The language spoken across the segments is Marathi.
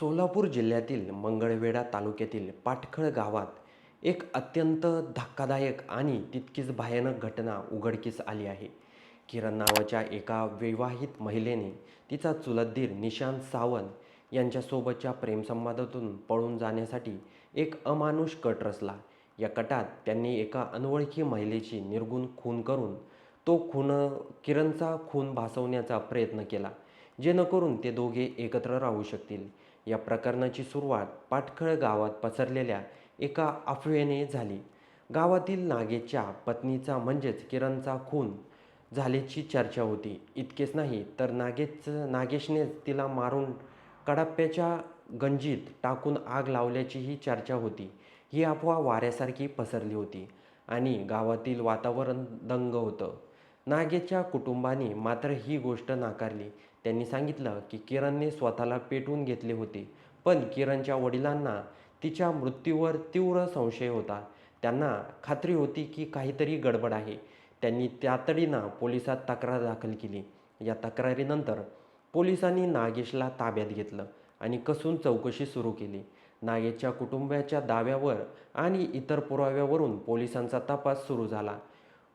सोलापूर जिल्ह्यातील मंगळवेढा तालुक्यातील पाटखळ गावात एक अत्यंत धक्कादायक आणि तितकीच भयानक घटना उघडकीस आली आहे. किरण नावाच्या एका विवाहित महिलेने तिचा चुलतधीर निशांत सावंत यांच्यासोबतच्या प्रेमसंवादातून पळून जाण्यासाठी एक अमानुष कट रचला. या कटात त्यांनी एका अनोळखी महिलेची निर्गुण खून करून तो खून किरणचा खून भासवण्याचा प्रयत्न केला जेणेकरून ते दोघे एकत्र राहू शकतील. या प्रकरणाची सुरुवात पाटखळ गावात पसरलेल्या एका अफवेने झाली. गावातील नागेशच्या पत्नीचा म्हणजेच किरणचा खून झाल्याची चर्चा होती. इतकेच नाही तर नागेच नागेशनेच तिला मारून कडाप्प्याच्या गंजीत टाकून आग लावल्याचीही चर्चा होती. ही अफवा वाऱ्यासारखी पसरली होती आणि गावातील वातावरण दंग होतं. नागेशच्या कुटुंबाने मात्र ही गोष्ट नाकारली. त्यांनी सांगितलं की किरणने स्वतःला पेटवून घेतले होते. पण किरणच्या वडिलांना तिच्या मृत्यूवर तीव्र संशय होता. त्यांना खात्री होती की काहीतरी गडबड आहे. त्यांनी तातडीनं पोलिसात तक्रार दाखल केली. या तक्रारीनंतर पोलिसांनी नागेशला ताब्यात घेतलं आणि कसून चौकशी सुरू केली. नागेशच्या कुटुंबाच्या दाव्यावर आणि इतर पुराव्यावरून पोलिसांचा तपास सुरू झाला.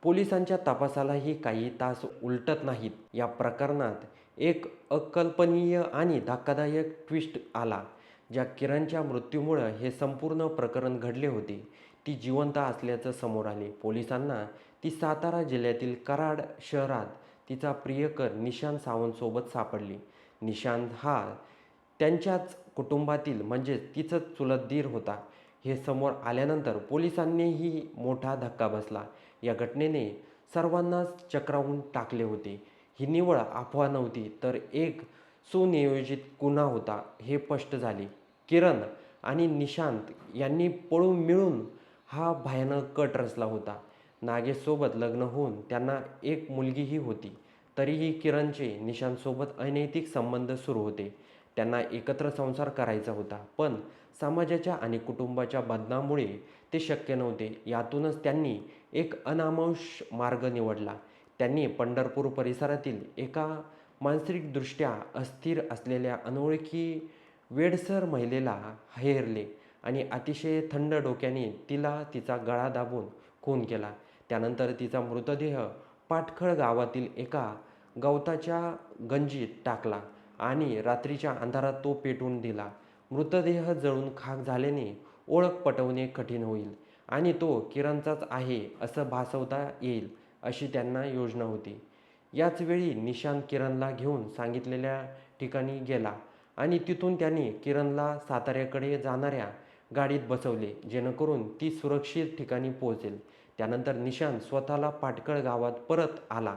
पोलिसांच्या तपासालाही काही तास उलटत नाहीत. या प्रकरणात एक अकल्पनीय आणि धक्कादायक ट्विस्ट आला ज्या किरणच्या मृत्यूमुळं हे संपूर्ण प्रकरण घडले होते. ती जिवंत असल्याचं समोर आले. पोलिसांना ती सातारा जिल्ह्यातील कराड शहरात तिचा प्रियकर निशांत सावंतसोबत सापडली. निशांत हा त्यांच्याच कुटुंबातील म्हणजेच तिचंच चुलत दीर होता. हे समोर आल्यानंतर पोलिसांनीही मोठा धक्का बसला. या घटनेने सर्वांनाच चक्रावून टाकले होते. ही निवळ अफवा नव्हती तर एक सुनियोजित गुन्हा होता हे स्पष्ट झाले. किरण आणि निशांत यांनी पळून मिळून हा भयानक कट रचला होता. नागेशसोबत लग्न होऊन त्यांना एक मुलगीही होती. तरीही किरणचे निशांतसोबत अनैतिक संबंध सुरू होते. त्यांना एकत्र संसार करायचा होता. पण समाजाच्या आणि कुटुंबाच्या बदनामुळे ते शक्य नव्हते. यातूनच त्यांनी एक अनामांश मार्ग निवडला. त्यांनी पंढरपूर परिसरातील एका मानसिकदृष्ट्या अस्थिर असलेल्या अनोळखी वेडसर महिलेला हेरले आणि अतिशय थंड डोक्याने तिला तिचा गळा दाबून खून केला. त्यानंतर तिचा मृतदेह पाटखळ गावातील एका गवताच्या गंजीत टाकला. आणि रात्रीच्या अंधारात तो पेटवून दिला. मृतदेह जळून खाक झाल्याने ओळख पटवणे कठीण होईल आणि तो किरणचाच आहे असं भासवता येईल अशी त्यांना योजना होती. याच वेळी निशांत किरणला घेऊन सांगितलेल्या ठिकाणी गेला आणि तिथून त्यांनी किरणला साताऱ्याकडे जाणाऱ्या गाडीत बसवले जेणेकरून ती सुरक्षित ठिकाणी पोहोचेल. त्यानंतर निशांत स्वतःला पाटकळ गावात परत आला.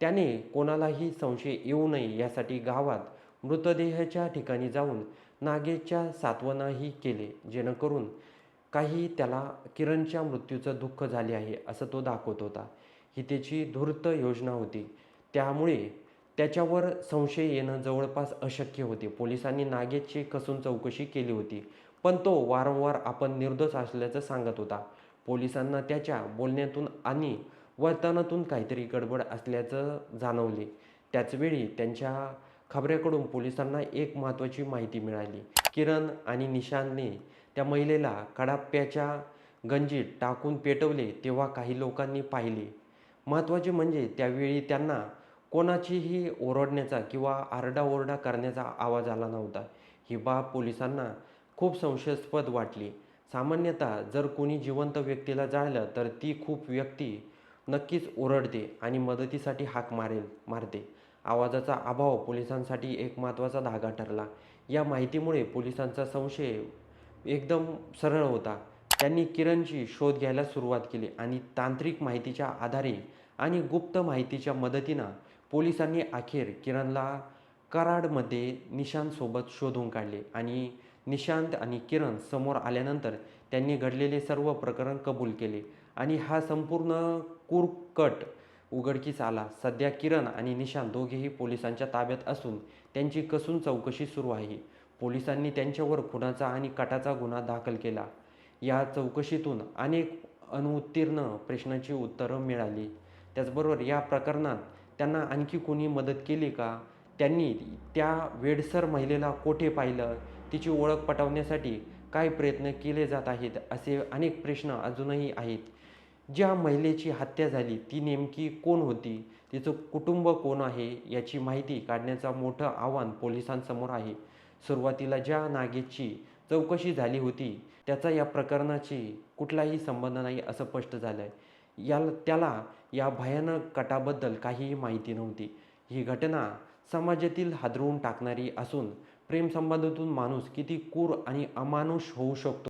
त्याने कोणालाही संशय येऊ नये यासाठी गावात मृतदेहाच्या ठिकाणी जाऊन नागेच्या सात्वनाही केले जेणेकरून काही त्याला किरणच्या मृत्यूचं दुःख झाले आहे असं तो दाखवत होता. ही त्याची धूर्त योजना होती. त्यामुळे त्याच्यावर संशय येणं जवळपास अशक्य होते. पोलिसांनी नागेची कसून चौकशी केली होती पण तो वारंवार आपण निर्दोष असल्याचं सांगत होता. पोलिसांना त्याच्या बोलण्यातून आणि वर्तनातून काहीतरी गडबड असल्याचं जाणवले. त्याचवेळी त्यांच्या खबऱ्याकडून पोलिसांना एक महत्त्वाची माहिती मिळाली. किरण आणि निशांतने त्या महिलेला कडाप्याच्या गंजीत टाकून पेटवले तेव्हा काही लोकांनी पाहिले. महत्त्वाचे म्हणजे त्यावेळी त्यांना कोणाचीही ओरडण्याचा किंवा आरडाओरडा करण्याचा आवाज आला नव्हता. ही बाब पोलिसांना खूप संशयास्पद वाटली. सामान्यतः जर कोणी जिवंत व्यक्तीला जाळलं तर ती खूप व्यक्ती नक्कीच ओरडते आणि मदतीसाठी हाक मारेल मारते. आवाजाचा अभाव पोलिसांसाठी एक महत्त्वाचा धागा ठरला. या माहितीमुळे पोलिसांचा संशय एकदम सरळ होता. त्यांनी किरणची शोध घ्यायला सुरुवात केली आणि तांत्रिक माहितीच्या आधारे आणि गुप्त माहितीच्या मदतीनं पोलिसांनी अखेर किरणला कराडमध्ये निशांतसोबत शोधून काढले आणि निशांत आणि किरण समोर आल्यानंतर त्यांनी घडलेले सर्व प्रकरण कबूल केले आणि हा संपूर्ण कुरकट उघडकीस आला. सध्या किरण आणि निशांत दोघेही पोलिसांच्या ताब्यात असून त्यांची कसून चौकशी सुरू आहे. पोलिसांनी त्यांच्यावर खुनाचा आणि कटाचा गुन्हा दाखल केला. या चौकशीतून अनेक अनुत्तीर्ण प्रश्नांची उत्तरं मिळाली. त्याचबरोबर या प्रकरणात त्यांना आणखी कोणी मदत केली का? त्यांनी त्या वेडसर महिलेला कोठे पाहिलं? तिची ओळख पटवण्यासाठी काय प्रयत्न केले जात आहेत? असे अनेक प्रश्न अजूनही आहेत. ज्या महिलेची हत्या झाली ती नेमकी कोण होती? तिचं कुटुंब कोण आहे? याची माहिती काढण्याचा मोठं आव्हान पोलिसांसमोर आहे. सुरुवातीला ज्या नागेशची चौकशी झाली होती त्याचा या प्रकरणाची कुठलाही संबंध नाही असं स्पष्ट झालं आहे याला त्याला या भयानक कटाबद्दल काहीही माहिती नव्हती. ही घटना समाजातील हादरवून टाकणारी असून प्रेमसंबंधातून माणूस किती क्रूर आणि अमानुष होऊ शकतो?